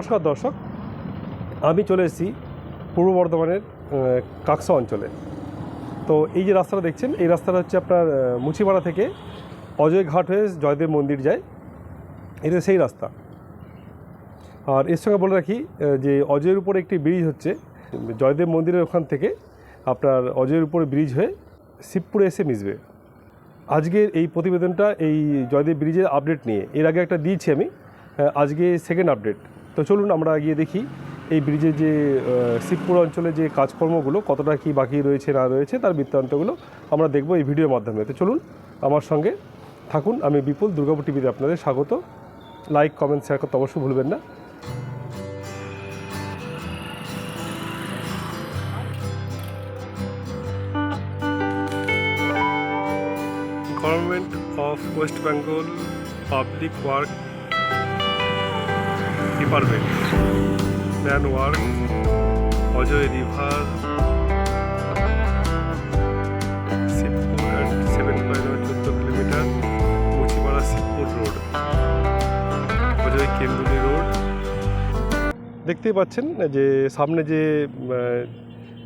নমস্কার দর্শক। আমি চলে এসেছি পূর্ব বর্ধমানের কাকসা অঞ্চলে। তো এই যে রাস্তাটা দেখছেন, এই রাস্তাটা হচ্ছে আপনার মুচিপাড়া থেকে অজয় ঘাট হয়ে জয়দেব মন্দির যায়। এটা সেই রাস্তা। আর এর সঙ্গে বলে রাখি যে অজয়ের উপরে একটি ব্রিজ হচ্ছে, জয়দেব মন্দিরের ওখান থেকে আপনার অজয়ের উপরে ব্রিজ হয়ে শিবপুরে এসে মিশবে। আজকের এই প্রতিবেদনটা, এই জয়দেব ব্রিজের আপডেট নিয়ে, এর আগে একটা দিয়েছি আমি আজকে সেকেন্ড আপডেট তো চলুন আমরা গিয়ে দেখি এই ব্রিজের যে শিবপুর অঞ্চলে যে কাজকর্মগুলো, কতটা কি বাকি রয়েছে, না রয়েছে, তার বৃত্তান্তগুলো আমরা দেখব এই ভিডিওর মাধ্যমে। তো চলুন আমার সঙ্গে থাকুন। আমি বিপুল, দুর্গাপুর টিভিতে আপনাদের স্বাগত। লাইক কমেন্ট শেয়ার করতে অবশ্যই ভুলবেন না। Government of West Bengal public work department man work Ajay river. Seven kilometre Shibpur road Ajay road দেখতেই পাচ্ছেন যে সামনে যে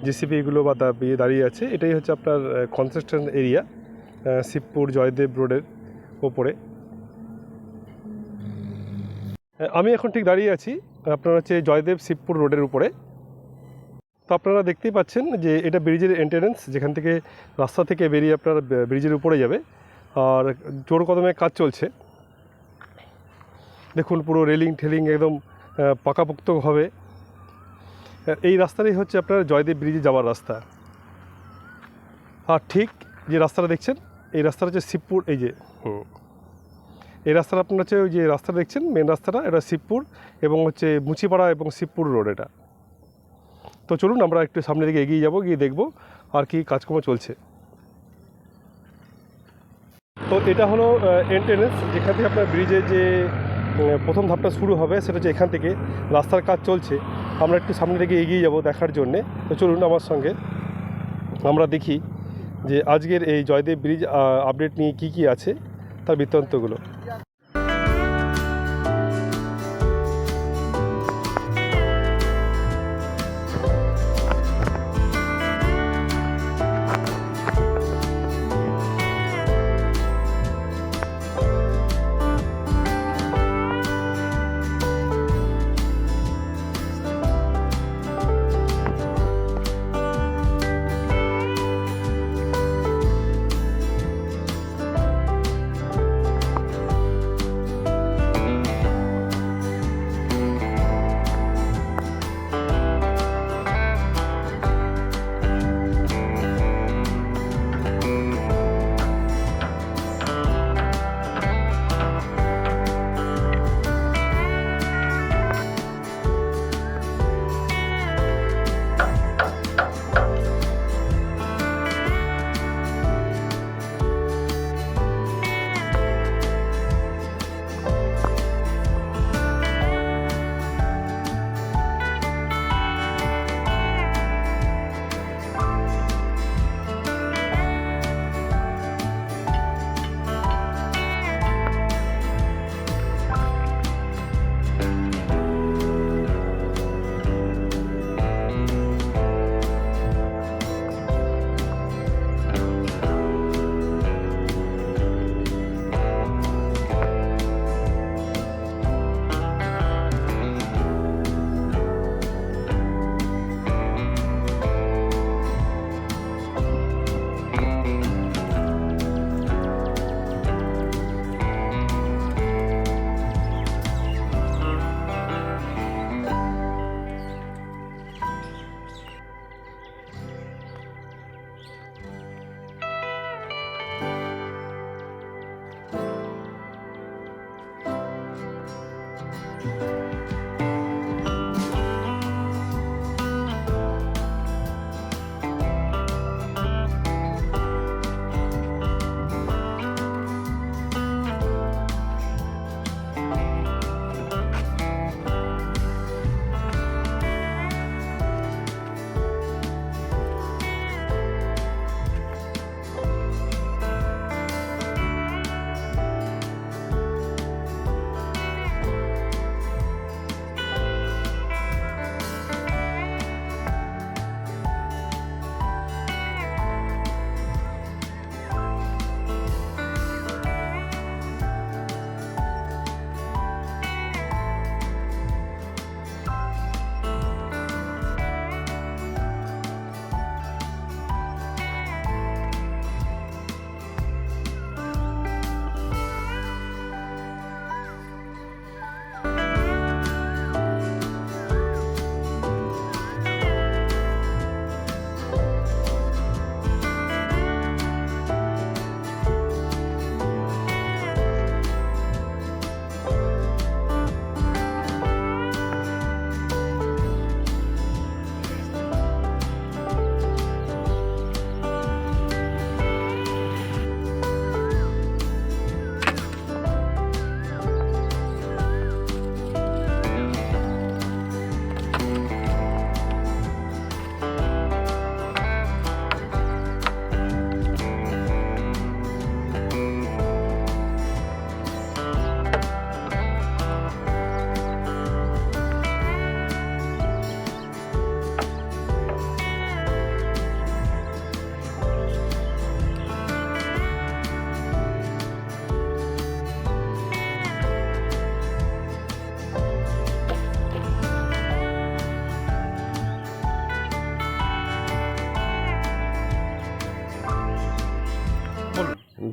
জেসিপিগুলো বা দা- ইয়ে দাঁড়িয়ে আছে, এটাই হচ্ছে আপনার কনস্ট্রাকশন এরিয়া শিবপুর জয়দেব রোডের ওপরে। আমি এখন ঠিক দাঁড়িয়ে আছি আপনার হচ্ছে জয়দেব শিবপুর রোডের উপরে। তো আপনারা দেখতেই পাচ্ছেন যে এটা ব্রিজের এন্ট্রেন্স যেখান থেকে রাস্তা থেকে বেরিয়ে আপনার ব্রিজের উপরে যাবে। আর জোর কদমে কাজ চলছে। দেখুন পুরো রেলিং ঠেলিং একদম আহ, পাকাপোক্তভাবে এই রাস্তাটাই হচ্ছে আপনার জয়দেব ব্রিজে যাওয়ার রাস্তা। আর ঠিক যে রাস্তাটা দেখছেন এই রাস্তাটা হচ্ছে শিবপুর এই যে হুম। এই রাস্তাটা আপনার হচ্ছে ওই যে রাস্তা দেখছেন মেন রাস্তাটা, এটা শিবপুর এবং হচ্ছে মুচিপাড়া এবং শিবপুর রোড এটা। তো চলুন আমরা একটু সামনের দিকে এগিয়ে যাব, গিয়ে দেখব আর কি কাজকর্ম চলছে। তো এটা হলো এন্ট্রেন্স যেখান থেকে আপনার ব্রিজে যে প্রথম ধাপটা শুরু হবে, সেটা হচ্ছে এখান থেকে রাস্তার কাজ চলছে। আমরা একটু সামনের দিকে এগিয়ে যাব দেখার জন্যে। তো চলুন আমার সঙ্গে আমরা দেখি যে আজকের এই জয়দেব ব্রিজ আপডেট নিয়ে কি কি আছে। তার বৃত্তান্তগুলো।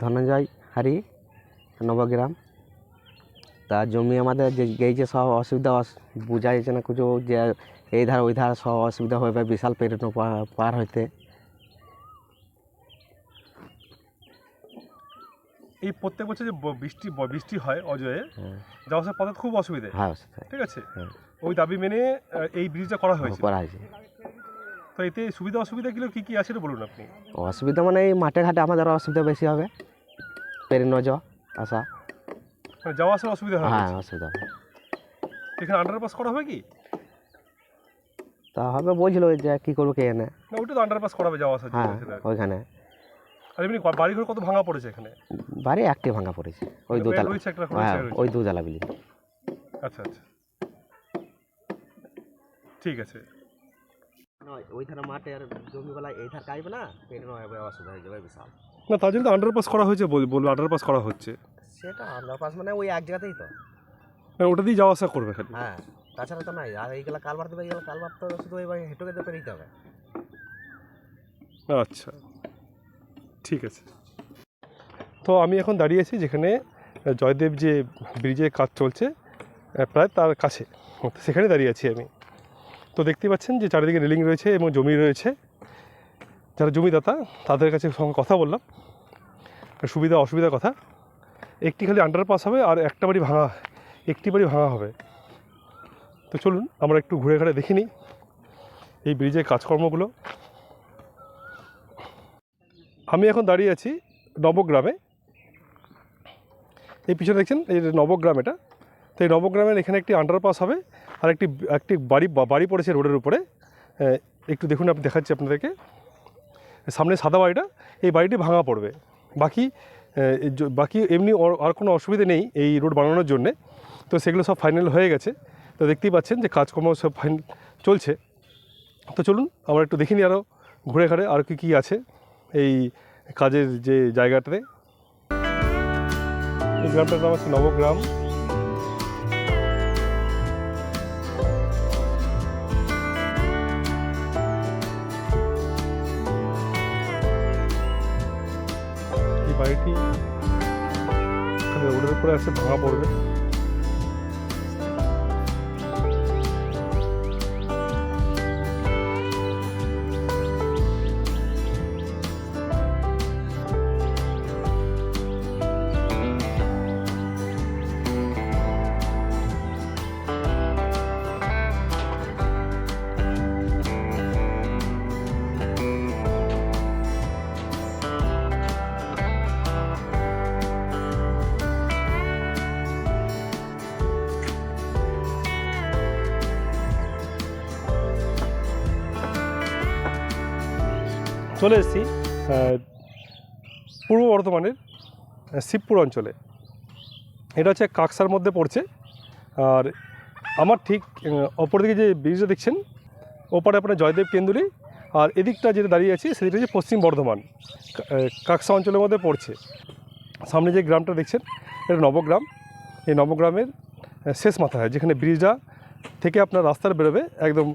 ধনঞ্জয় হারি নবগ্রাম। তা জমি আমাদের যে এই যে সব অসুবিধা অস- বোঝা যাচ্ছে না কিছু যে এই ধার ওই ধার সব অসুবিধা হবে বিশাল পেরেনো পা- পার হইতে। এই প্রত্যেক বছর যে বৃষ্টি বৃষ্টি হয় অজয়ে হ্যাঁ। যাওয়া আসার পথে খুব অসুবিধে। হ্যাঁ। ঠিক আছে? হ্যাঁ। ওই দাবি মেনে এই ব্রিজটা করা হয়েছে। করা হয়েছে। তো এতে সুবিধা অসুবিধাগুলো কী কী আছে বলুন আপনি? অসুবিধা মানে এই মাঠে ঘাটে আমাদের অসুবিধা বেশি হবে। পেরেনো যাওয়া আসা মানে যাওয়া আসার অসুবিধা হয় হ্যাঁ অসুবিধা এখানে আন্ডারপাস করা হবে কি? তা হবে বলছিল যে কী করব কে এনে না ওইটা তো আন্ডারপাস করাবে যাওয়া আসার হ্যাঁ ওইখানে। আর এমনি বাড়িঘর কত ভাঙা পড়েছে এখানে? বাড়ি একটি ভাঙা পড়েছে ওই ওই দুতলা। হ্যাঁ ওই দুতলা বিল্ডিং। আচ্ছা আচ্ছা। ঠিক আছে। ওই ধারে মাঠে আর জমিগুলা এই ধার কাইবে না পেরেনো হবে অসুবিধা হয়ে যাবে বিশাল। না তার জন্য তো আন্ডারপাস করা হয়েছে বল- বলব আন্ডারপাস করা হচ্ছে। সেটা আন্ডারপাস মানে ওই এক জায়গাতেই তো। মানে ওটা দিয়ে যাওয়া আসা করবে খালি। হ্যাঁ তাছাড়া তো নাই। আর এইগুলা কালবার দেবে এইগুলো কালবার তো শুধু ওই হেঁটুকে দিয়ে পেরিয়ে হবে আচ্ছা ঠিক আছে। তো আমি এখন দাঁড়িয়ে আছি যেখানে জয়দেব যে ব্রিজের কাজ চলছে প্রায় তার কাছে। সেখানে দাঁড়িয়ে আছি আমি। তো দেখতে পাচ্ছেন যে চারিদিকে রেলিং রয়েছে এবং জমি রয়েছে। যারা জমিদাতা, তাদের কাছে সঙ্গে কথা বললাম। সুবিধা অসুবিধার কথা। একটি খালি আন্ডারপাস হবে আর একটা বাড়ি ভাঙা, একটি বাড়ি ভাঙা হবে। তো চলুন, আমরা একটু ঘুরে ঘুরে দেখে নিই এই ব্রিজের কাজকর্মগুলো। আমি এখন দাঁড়িয়ে আছি নবগ্রামে। এই পিছনে দেখছেন, এই নবগ্রাম এটা। তো এই নবগ্রামের এখানে একটি আন্ডারপাস হবে আর একটি একটি বাড়ি বাড়ি পড়েছে রোডের উপরে। একটু দেখুন আপনি দেখাচ্ছি আপনাদেরকে। সামনে সাদা বাড়িটা, এই বাড়িটি ভাঙা পড়বে। বাকি বাকি এমনি আর কোনো অসুবিধা নেই এই রোড বানানোর জন্যে। তো সেগুলো সব ফাইনাল হয়ে গেছে। তো দেখতেই পাচ্ছেন যে কাজকর্ম সব ফাইন, চলছে। তো চলুন, আমরা একটু দেখিনি আরও ঘুরে ঘাড়ে আর কি, কী আছে এই কাজের যে জায়গাটাতে। এই গ্রামটার নাম হচ্ছে নবগ্রাম। এখানে রোডের উপরে আছে ভাঙা চলে এসেছি পূর্ব বর্ধমানের শিবপুর অঞ্চলে। এটা হচ্ছে কাকসার মধ্যে পড়ছে। আর আমার ঠিক অপরদিকে যে ব্রিজটা দেখছেন, ওপারে আপনার জয়দেব কেন্দুলি, আর এদিকটা যেটা দাঁড়িয়ে আছে, সেদিকটা হচ্ছে পশ্চিম বর্ধমান কাকসা অঞ্চলের মধ্যে পড়ছে। সামনে যে গ্রামটা দেখছেন, এটা নবগ্রাম। এই নবগ্রামের শেষ মাথায়, যেখানে ব্রিজটা থেকে আপনার রাস্তার বেরোবে, একদম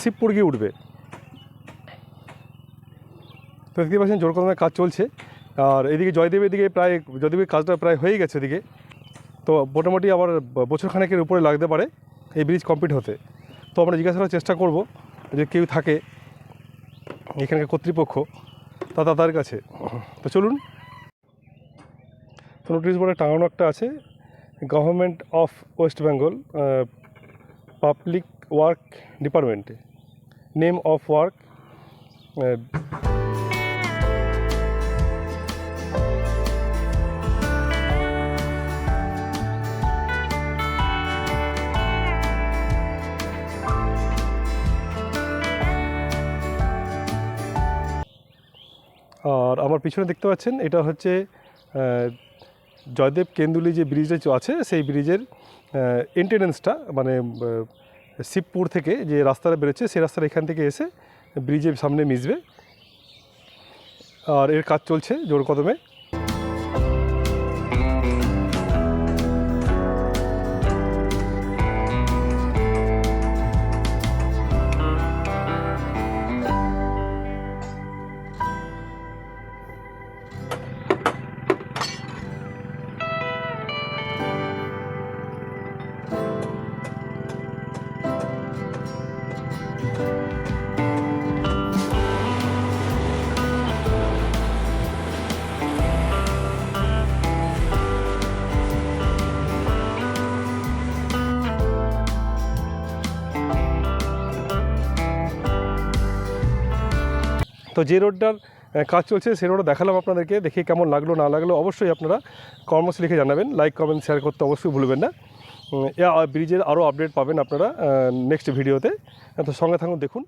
শিবপুর গিয়ে উঠবে। তো দেখতে পাচ্ছেন জোর কদমে কাজ চলছে। আর এদিকে জয়দেবের দিকে প্রায়, জয়দেবের কাজটা প্রায় হয়ে গেছে এদিকে। তো মোটামুটি আবার বছরখানেকের উপরে লাগতে পারে এই ব্রিজ কমপ্লিট হতে। তো আমরা জিজ্ঞাসা করার চেষ্টা করব যে কেউ থাকে এখানকার কর্তৃপক্ষ তা তাদের কাছে। তো চলুন। তো নোটিশ বোর্ডে টাঙানো একটা আছে government of West Bengal public work ডিপার্টমেন্টে নেম অফ ওয়ার্ক আর আমার পিছনে দেখতে পাচ্ছেন, এটা হচ্ছে জয়দেব কেন্দুলি যে ব্রিজটা আছে, সেই ব্রিজের এন্টেনেন্সটা মানে শিবপুর থেকে যে রাস্তাটা বেরোচ্ছে, সেই রাস্তাটা এখান থেকে এসে ব্রিজের সামনে মিশবে। আর এর কাজ চলছে জোর কদমে। তো যে রোডটার কাজ চলছে সেই রোডটা দেখালাম আপনাদেরকে, দেখে কেমন লাগল, না লাগল। অবশ্যই আপনারা কর্মস লিখে জানাবেন লাইক কমেন্ট শেয়ার করতে অবশ্যই ভুলবেন না। ব্রিজের আরও আপডেট পাবেন আপনারা নেক্সট ভিডিওতে তো সঙ্গে থাকুন, দেখুন।